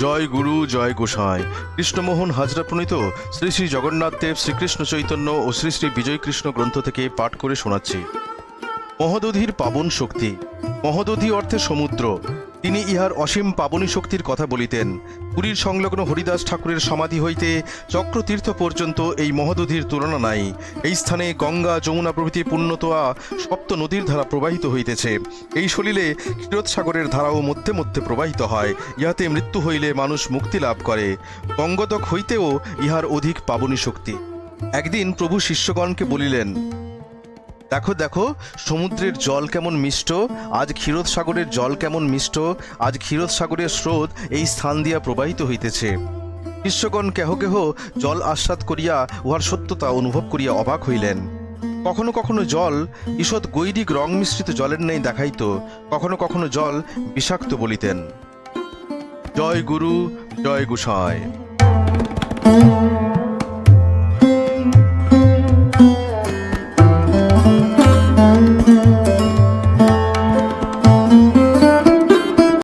জয় গুরু, জয় গোসাই। কৃষ্ণমোহন হাজরা প্রণীত শ্রী শ্রী জগন্নাথ দেব শ্রীকৃষ্ণ চৈতন্য ও শ্রী শ্রী বিজয় কৃষ্ণ গ্রন্থ থেকে পাঠ করে শোনাচ্ছি। মহদধির পাবন শক্তি। মহদধি অর্থে সমুদ্র। তিনি ইহার অসীম পাবনী শক্তির কথা বলিতেন। পুরীর সংলগ্ন হরিদাস ঠাকুরের সমাধি হইতে চক্রতীর্থ পর্যন্ত এই মহদধির তুলনা নাই। এই স্থানে গঙ্গা, যমুনা প্রভৃতি পুণ্যতোয়া সপ্ত নদীর ধারা প্রবাহিত হইতেছে। এই সলিলে ক্ষীরোৎসাগরের ধারাও মধ্যে মধ্যে প্রবাহিত হয়। ইহাতে মৃত্যু হইলে মানুষ মুক্তি লাভ করে। গঙ্গদক হইতেও ইহার অধিক পাবনী শক্তি। একদিন প্রভু শিষ্যগণকে বলিলেন দেখো দেখো, সমুদ্রের জল কেমন মিষ্ট, আজ ক্ষীরোদ সাগরের জল কেমন মিষ্ট, আজ ক্ষীরোদ সাগরের স্রোত এই স্থান দিয়া প্রবাহিত হইতেছে। শিষ্যগণ কেহ কেহ জল আস্বাদ করিয়া উহার সত্যতা অনুভব করিয়া অবাক হইলেন। কখনো কখনো জল ঈষৎ গৈরিক রং মিশ্রিত জলের ন্যায় দেখাইত, কখনো কখনো জল বিষাক্ত বলিতেন। জয় গুরু, জয় গুসায়